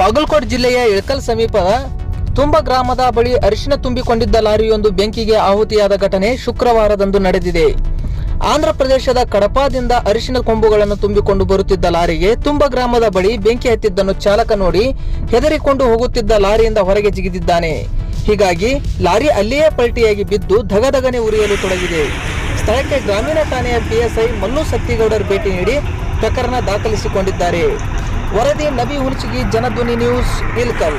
ಬಾಗಲಕೋಟ್ ಜಿಲ್ಲೆಯ ಇಳಕಲ್ ಸಮೀಪದ ತುಂಬ ಗ್ರಾಮದ ಬಳಿ ಅರಿಶಿನ ತುಂಬಿಕೊಂಡಿದ್ದ ಲಾರಿಯೊಂದು ಬೆಂಕಿಗೆ ಆಹುತಿಯಾದ ಘಟನೆ ಶುಕ್ರವಾರದಂದು ನಡೆದಿದೆ. ಆಂಧ್ರ ಪ್ರದೇಶದ ಕಡಪಾದಿಂದ ಅರಿಶಿನ ಕೊಂಬುಗಳನ್ನು ತುಂಬಿಕೊಂಡು ಬರುತ್ತಿದ್ದ ಲಾರಿಗೆ ತುಂಬ ಗ್ರಾಮದ ಬಳಿ ಬೆಂಕಿ ಹತ್ತಿದ್ದನ್ನು ಚಾಲಕ ನೋಡಿ ಹೆದರಿಕೊಂಡು ಹೋಗುತ್ತಿದ್ದ ಲಾರಿಯಿಂದ ಹೊರಗೆ ಜಿಗಿದಿದ್ದಾನೆ. ಹೀಗಾಗಿ ಲಾರಿ ಅಲ್ಲಿಯೇ ಪಲ್ಟಿಯಾಗಿ ಬಿದ್ದು ಧಗಧಗನೆ ಉರಿಯಲು ತೊಡಗಿದೆ. ಸ್ಥಳಕ್ಕೆ ಗ್ರಾಮೀಣ ಠಾಣೆಯ ಪಿಎಸ್ಐ ಮಲ್ಲು ಸತ್ತಿಗೌಡರ್ ಭೇಟಿ ನೀಡಿ ಪ್ರಕರಣ ದಾಖಲಿಸಿಕೊಂಡಿದ್ದಾರೆ. ವರದಿ Nabi Hunasagi Janadhwani news Ilkal